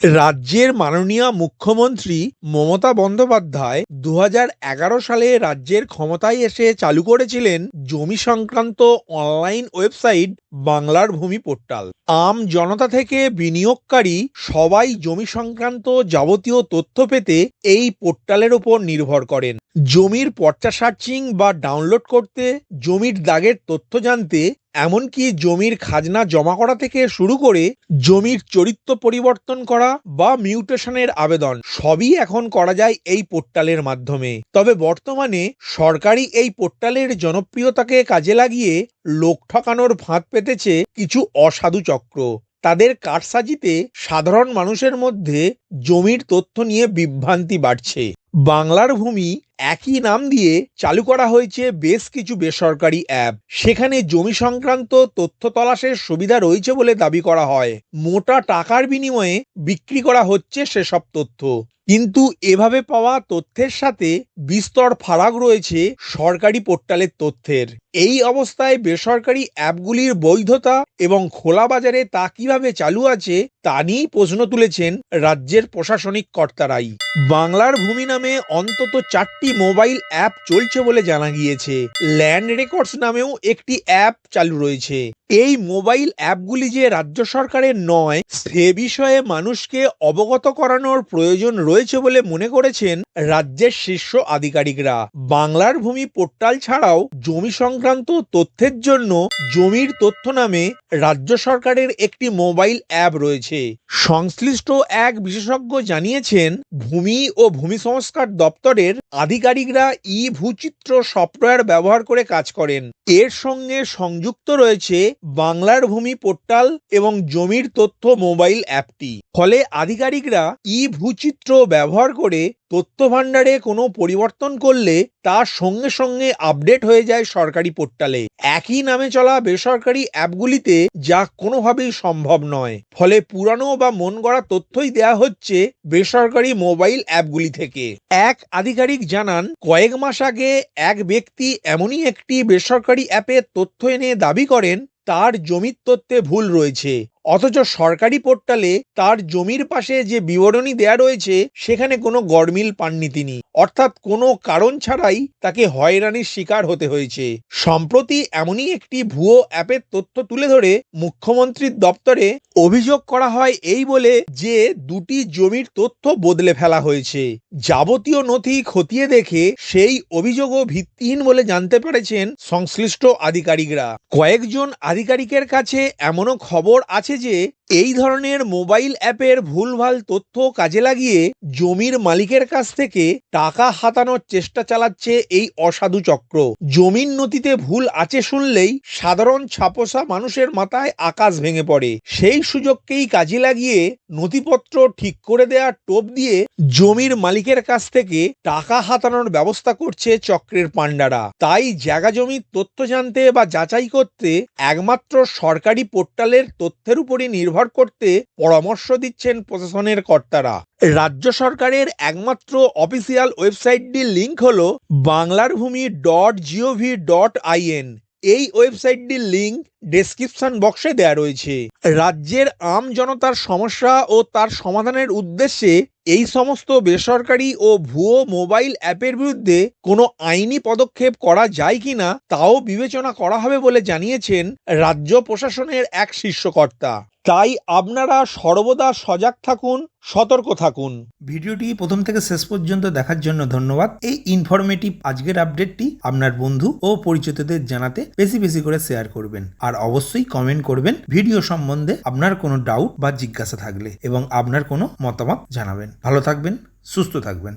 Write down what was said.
রাজ্যের মাননীয় মুখ্যমন্ত্রী মমতা বন্দ্যোপাধ্যায় দু হাজার এগারো সালে রাজ্যের ক্ষমতায় এসে চালু করেছিলেন জমি সংক্রান্ত অনলাইন ওয়েবসাইট বাংলার ভূমি পোর্টাল। আম জনতা থেকে বিনিয়োগকারী সবাই জমি সংক্রান্ত যাবতীয় তথ্য পেতে এই পোর্টালের ওপর নির্ভর করেন। জমির পর্চা সার্চিং বা ডাউনলোড করতে, জমির দাগের তথ্য জানতে এমনকি জমির খাজনা জমা করা থেকে শুরু করে জমির চরিত্র পরিবর্তন করা বা মিউটেশনের আবেদন সবই এখন করা যায় এই পোর্টালের মাধ্যমে। তবে বর্তমানে সরকারি এই পোর্টালের জনপ্রিয়তাকে কাজে লাগিয়ে লোক ঠকানোর ফাঁদ পেতেছে কিছু অসাধু চক্র। তাদের কারসাজিতে সাধারণ মানুষের মধ্যে জমির তথ্য নিয়ে বিভ্রান্তি বাড়ছে। বাংলার ভূমি একই নাম দিয়ে চালু করা হয়েছে বেশ কিছু বেসরকারি অ্যাপ। সেখানে জমি সংক্রান্ত তথ্য তলাশের সুবিধা রয়েছে বলে দাবি করা হয়। মোটা টাকার বিনিময়ে বিক্রি করা হচ্ছে সেসব তথ্য। কিন্তু এভাবে পাওয়া তথ্যের সাথে বিস্তর ফারাক রয়েছে সরকারি পোর্টালের তথ্যের। এই অবস্থায় বেসরকারি অ্যাপগুলির বৈধতা এবং খোলা বাজারে তা কীভাবে চালু আছে তা নিয়েই প্রশ্ন তুলেছেন রাজ্যের প্রশাসনিক কর্তারাই। বাংলার ভূমি নামে অন্তত চারটি মোবাইল অ্যাপ চলছে বলে জানা গিয়েছে। ল্যান্ড রেকর্ডস নামেও একটি অ্যাপ চালু রয়েছে। এই মোবাইল অ্যাপগুলি যে রাজ্য সরকারের নয়, সে বিষয়ে মানুষকে অবগত করানোর প্রয়োজন রয়েছে বলে মনে করেছেন রাজ্যের শীর্ষ আধিকারিকরা। বাংলার ভূমি পোর্টাল ছাড়াও জমি সংক্রান্ত তথ্যের জন্য জমির তথ্য নামে রাজ্য সরকারের একটি মোবাইল অ্যাপ রয়েছে। সংশ্লিষ্ট এক বিশেষজ্ঞ জানিয়েছেন, ভূমি ও ভূমি সংস্কার দপ্তরের আধিকারিকরা ই ভূচিত্র সফটওয়্যার ব্যবহার করে কাজ করেন। এর সঙ্গে সংযুক্ত রয়েছে বাংলার ভূমি পোর্টাল এবং জমির তথ্য মোবাইল অ্যাপটি। ফলে আধিকারিকরা ই ভূচিত্র ব্যবহার করে তথ্য ভাণ্ডারে কোনো পরিবর্তন করলে তার সঙ্গে সঙ্গে আপডেট হয়ে যায় সরকারি পোর্টালে। একই নামে চলা বেসরকারি অ্যাপগুলিতে যা কোনোভাবেই সম্ভব নয়। ফলে পুরানো বা মন গড়া তথ্যই দেয়া হচ্ছে বেসরকারি মোবাইল অ্যাপগুলি থেকে। এক আধিকারিক জানান, কয়েক মাস আগে এক ব্যক্তি এমনই একটি বেসরকারি অ্যাপের তথ্য এনে দাবি করেন তার জমির তথ্যে ভুল রয়েছে। অথচ সরকারি পোর্টালে তার জমির পাশে যে বিবরণী দেয়া রয়েছে, সেখানে কোনো গরমিল পাননি তিনি। অর্থাৎ কোনো কারণ ছাড়াই তাকে হয়রানির শিকার হতে হয়েছে। সম্প্রতি এমনই একটি ভুয়ো অ্যাপের তথ্য তুলে ধরে মুখ্যমন্ত্রীর দপ্তরে অভিযোগ করা হয় এই বলে যে দুটি জমির তথ্য বদলে ফেলা হয়েছে। যাবতীয় নথি খতিয়ে দেখে সেই অভিযোগও ভিত্তিহীন বলে জানতে পেরেছেন সংশ্লিষ্ট আধিকারিকরা। কয়েকজন আধিকারিকের কাছে এমনও খবর আছে যে এই ধরনের মোবাইল অ্যাপের ভুলভাল তথ্য কাজে লাগিয়ে জমির মালিকের কাছ থেকে টাকা হাতানোর চেষ্টা চালাচ্ছে এই অসাধু চক্র। জমির নথিতে ভুল আছে শুনলেই সাধারণ ছাপোসা মানুষের মাথায় আকাশ ভেঙে পড়ে। সেই সুযোগকেই কাজে লাগিয়ে নথিপত্র ঠিক করে দেওয়ার টোপ দিয়ে জমির মালিকের কাছ থেকে টাকা হাতানোর ব্যবস্থা করছে চক্রের পাণ্ডারা। তাই জায়গা জমির তথ্য জানতে বা যাচাই করতে একমাত্র সরকারি পোর্টালের তথ্যের উপরই নির্ভর করতে পরামর্শ দিচ্ছেন প্রশাসনের কর্তারা। রাজ্য সরকারের একমাত্র অফিসিয়াল ওয়েবসাইটটির লিঙ্ক হল বাংলার ভূমি ডট জিওভি ডট আইএন। এই ওয়েবসাইটটির লিংক ডেসক্রিপশন বক্সে দেয়া রয়েছে, রাজ্যের আম জনতার সমস্যা ও তার সমাধানের উদ্দেশ্যে এই সমস্ত বেসরকারি ও ভুয়ো মোবাইল অ্যাপের বিরুদ্ধে কোনো আইনি পদক্ষেপ করা যায় কিনা তাও বিবেচনা করা হবে বলে জানিয়েছেন রাজ্য প্রশাসনের এক শীর্ষকর্তা। তাই আপনারা সর্বদা সজাগ থাকুন, সতর্ক থাকুন। ভিডিওটি প্রথম থেকে শেষ পর্যন্ত দেখার জন্য ধন্যবাদ। এই ইনফরমেটিভ আজকের আপডেটটি আপনার বন্ধু ও পরিচিতদের জানাতে বেশি বেশি করে শেয়ার করবেন। আর অবশ্যই কমেন্ট করবেন ভিডিও সম্বন্ধে আপনার কোনো ডাউট বা জিজ্ঞাসা থাকলে এবং আপনার কোনো মতামত জানাবেন। ভালো থাকবেন, সুস্থ থাকবেন।